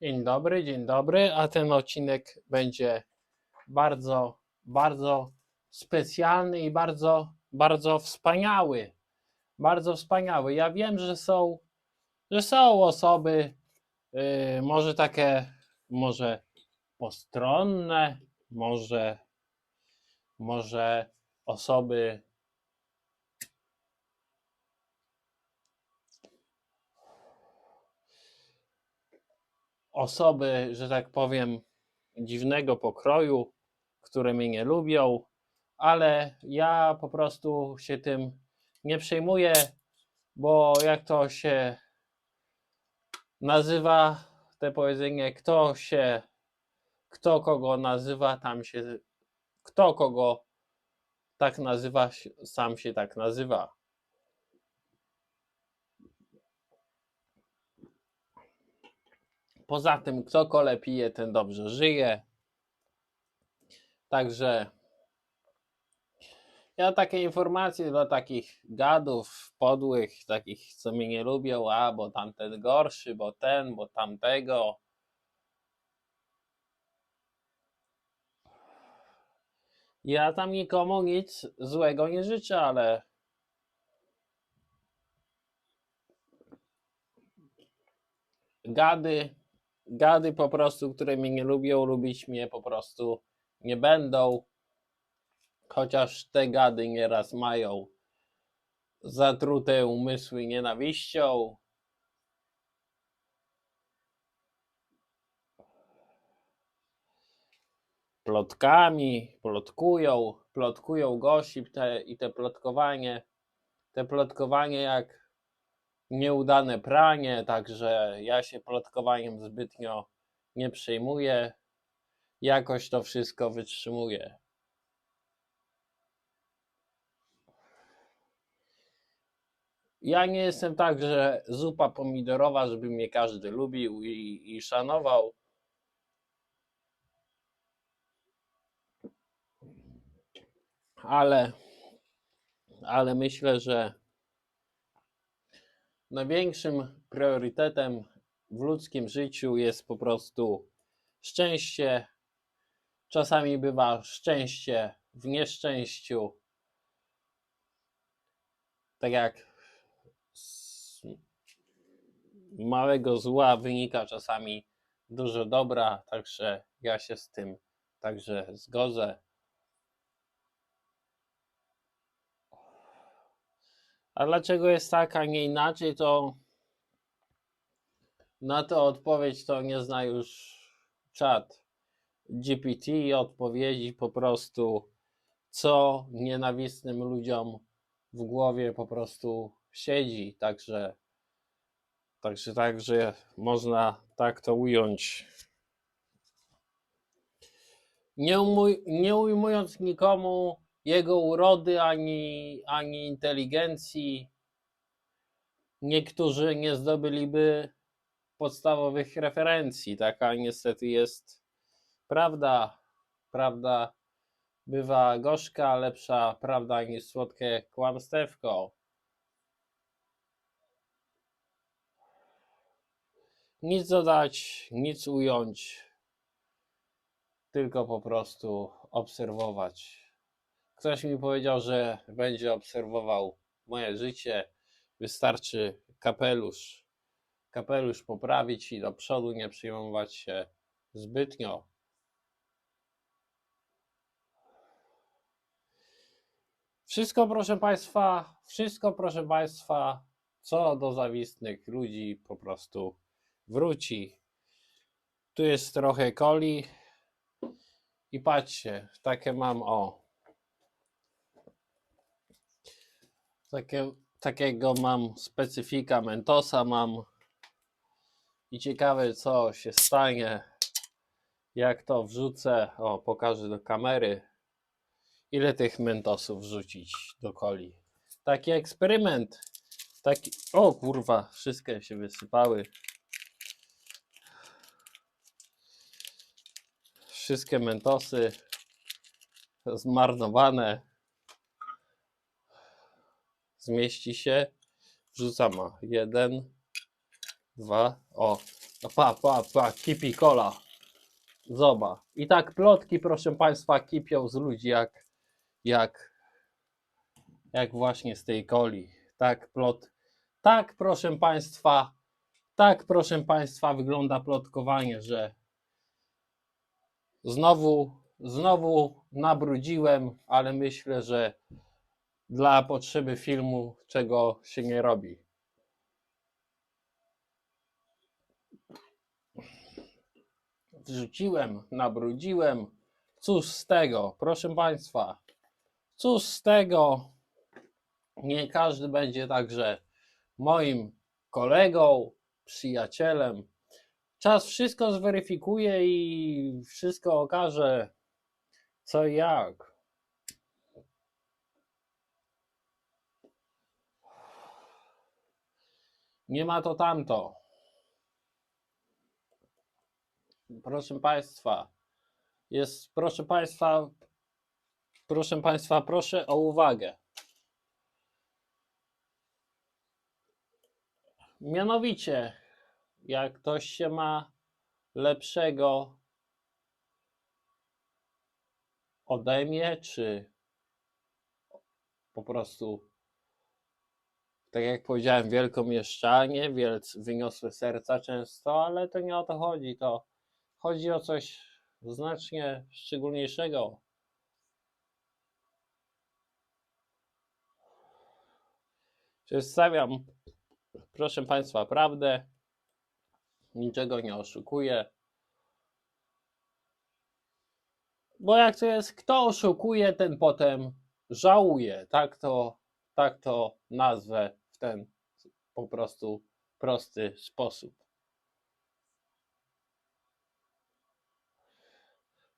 Dzień dobry, dzień dobry, a ten odcinek będzie bardzo, bardzo specjalny i bardzo, bardzo wspaniały. Bardzo wspaniały. Ja wiem, że są, że są osoby, yy, może takie, może postronne, może, może osoby osoby, że tak powiem, dziwnego pokroju, które mnie nie lubią, ale ja po prostu się tym nie przejmuję, bo jak to się nazywa, te powiedzenie, kto się, kto kogo nazywa, tam się, kto kogo tak nazywa, sam się tak nazywa. Poza tym, kto kole pije, ten dobrze żyje. Także ja takie informacje dla takich gadów podłych, takich, co mnie nie lubią, a bo tamten gorszy, bo ten, bo tamtego. Ja tam nikomu nic złego nie życzę, ale gady, gady po prostu, które mnie nie lubią, lubić mnie po prostu nie będą. Chociaż te gady nieraz mają zatrute umysły nienawiścią. Plotkami, plotkują, plotkują gości te, i te plotkowanie, te plotkowanie jak nieudane pranie, także ja się plotkowaniem zbytnio nie przejmuję. Jakoś to wszystko wytrzymuję. Ja nie jestem tak, że zupa pomidorowa, żeby mnie każdy lubił i, i szanował. Ale, ale myślę, że największym priorytetem w ludzkim życiu jest po prostu szczęście. Czasami bywa szczęście w nieszczęściu. Tak jak z małego zła wynika czasami dużo dobra, także ja się z tym także zgodzę. A dlaczego jest tak, a nie inaczej, to na to odpowiedź to nie zna już czat GPT odpowiedzi po prostu, co nienawistnym ludziom w głowie po prostu siedzi. Także, także, także można tak to ująć. Nie, umuj, nie ujmując nikomu jego urody ani, ani inteligencji, niektórzy nie zdobyliby podstawowych referencji. Taka niestety jest prawda. Prawda bywa gorzka, lepsza prawda niż słodkie kłamstewko. Nic dodać, nic ująć, tylko po prostu obserwować. Ktoś mi powiedział, że będzie obserwował moje życie. Wystarczy kapelusz, kapelusz poprawić i do przodu nie przyjmować się zbytnio. Wszystko, proszę Państwa, wszystko, proszę Państwa, co do zawistnych ludzi po prostu wróci. Tu jest trochę coli i patrzcie, takie mam o. Takie, takiego mam specyfika Mentosa mam i ciekawe co się stanie jak to wrzucę, o pokażę do kamery ile tych Mentosów wrzucić do coli. Taki eksperyment. Taki, o kurwa, wszystkie się wysypały. Wszystkie Mentosy zmarnowane. Zmieści się. Wrzucam o, jeden, dwa, o, no pa, pa, pa, kipi kola. Zoba. I tak plotki, proszę Państwa, kipią z ludzi jak, jak, jak właśnie z tej coli. Tak plot, tak proszę Państwa, tak proszę Państwa wygląda plotkowanie, że znowu, znowu nabrudziłem, ale myślę, że dla potrzeby filmu czego się nie robi. Wrzuciłem, nabrudziłem. Cóż z tego, proszę Państwa, cóż z tego? Nie każdy będzie także moim kolegą, przyjacielem. Czas wszystko zweryfikuje i wszystko okaże, co jak. Nie ma to tamto. Proszę Państwa, jest, proszę Państwa, proszę Państwa, proszę o uwagę. Mianowicie, jak ktoś się ma lepszego ode mnie, czy po prostu, tak jak powiedziałem, wielkomieszczanie, wielc, wyniosłe serca często, ale to nie o to chodzi. To chodzi o coś znacznie szczególniejszego. Przedstawiam, proszę Państwa, prawdę. Niczego nie oszukuję. Bo jak to jest, kto oszukuje, ten potem żałuje. Tak to, tak to nazwę w ten po prostu prosty sposób.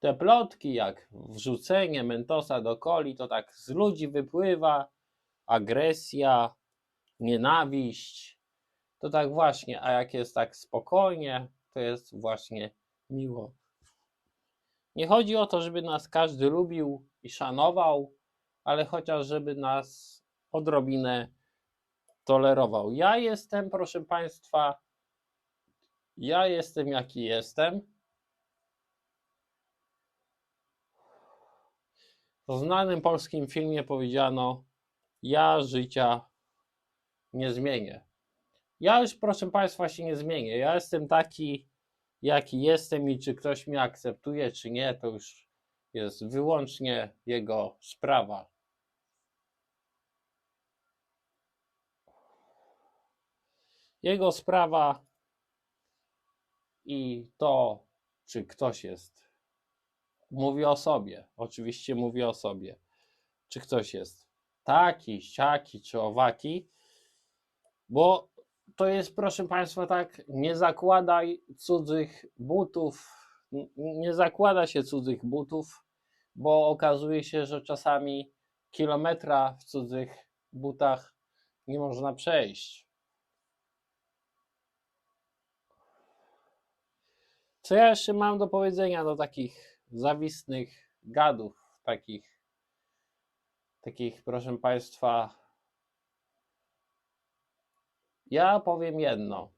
Te plotki, jak wrzucenie mentosa do coli, to tak z ludzi wypływa agresja, nienawiść. To tak właśnie, a jak jest tak spokojnie, to jest właśnie miło. Nie chodzi o to, żeby nas każdy lubił i szanował, ale chociaż żeby nas odrobinę tolerował. Ja jestem, proszę Państwa, ja jestem jaki jestem. W znanym polskim filmie powiedziano: Ja życia nie zmienię. Ja już, proszę Państwa, się nie zmienię. Ja jestem taki, jaki jestem i czy ktoś mnie akceptuje, czy nie, to już jest wyłącznie jego sprawa. Jego sprawa i to, czy ktoś jest. Mówi o sobie. Oczywiście mówi o sobie. Czy ktoś jest taki, siaki, czy owaki, bo to jest, proszę Państwa, tak, nie zakładaj cudzych butów, nie zakłada się cudzych butów, bo okazuje się, że czasami kilometra w cudzych butach nie można przejść. Co ja jeszcze mam do powiedzenia do takich zawistnych gadów, takich, takich, proszę Państwa, ja powiem jedno.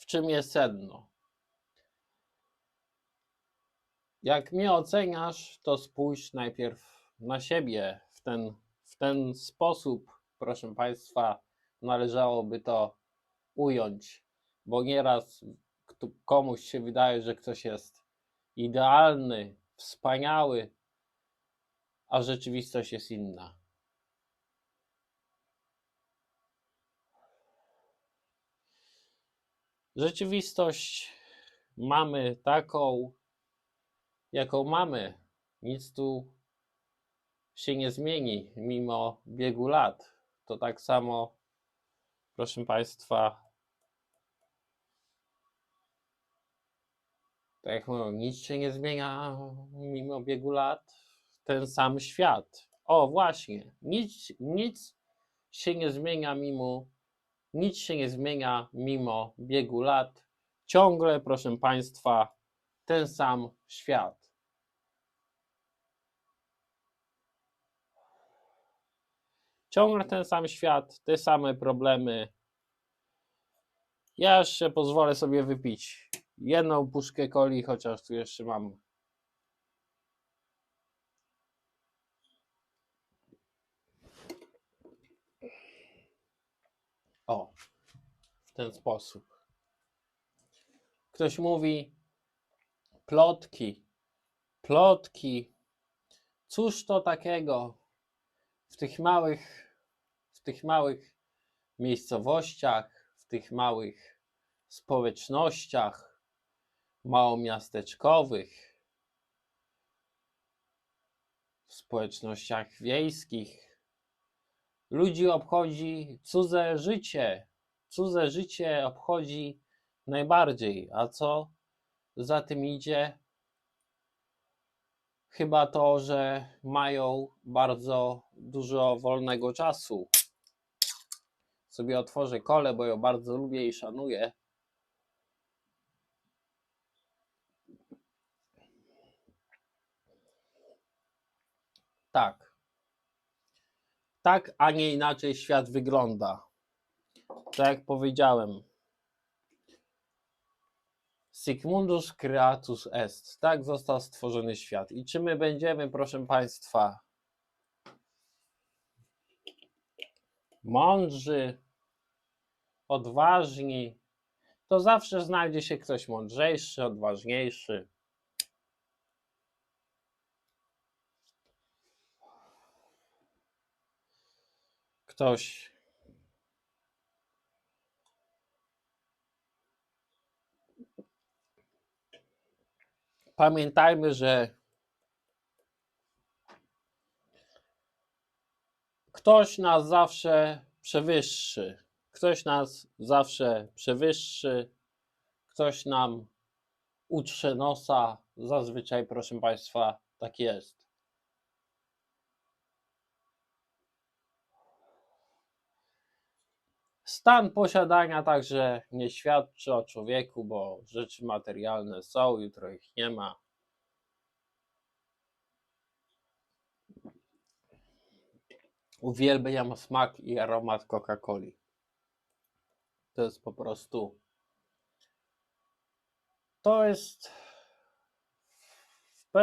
W czym jest sedno? Jak mnie oceniasz, to spójrz najpierw na siebie. W ten, w ten sposób, proszę Państwa, należałoby to ująć, bo nieraz kto- komuś się wydaje, że ktoś jest idealny, wspaniały, a rzeczywistość jest inna. Rzeczywistość mamy taką, jaką mamy. Nic tu się nie zmieni mimo biegu lat. To tak samo, proszę Państwa, mówią, nic się nie zmienia mimo biegu lat. Ten sam świat. O, właśnie, nic, nic się nie zmienia mimo nic się nie zmienia mimo biegu lat. Ciągle, proszę Państwa, ten sam świat. Ciągle ten sam świat, te same problemy, Ja jeszcze pozwolę sobie wypić jedną puszkę coli, chociaż tu jeszcze mam. O, w ten sposób. Ktoś mówi plotki, plotki. Cóż to takiego w tych małych, w tych małych miejscowościach, w tych małych społecznościach małomiasteczkowych, w społecznościach wiejskich. Ludzi obchodzi cudze życie. Cudze życie obchodzi najbardziej. A co za tym idzie? Chyba to, że mają bardzo dużo wolnego czasu sobie otworzę kolę, bo ją bardzo lubię i szanuję. Tak. Tak, a nie inaczej świat wygląda. Tak jak powiedziałem. Sigmundus creatus est. Tak został stworzony świat. I czy my będziemy, proszę Państwa, mądrzy, odważni, to zawsze znajdzie się ktoś mądrzejszy, odważniejszy. Ktoś Pamiętajmy, że ktoś nas zawsze przewyższy. Ktoś nas zawsze przewyższy. Ktoś nam utrze nosa. Zazwyczaj, proszę Państwa, tak jest. Stan posiadania także nie świadczy o człowieku, bo rzeczy materialne są, jutro ich nie ma. Uwielbiam smak i aromat Coca-Coli. To jest po prostu. To jest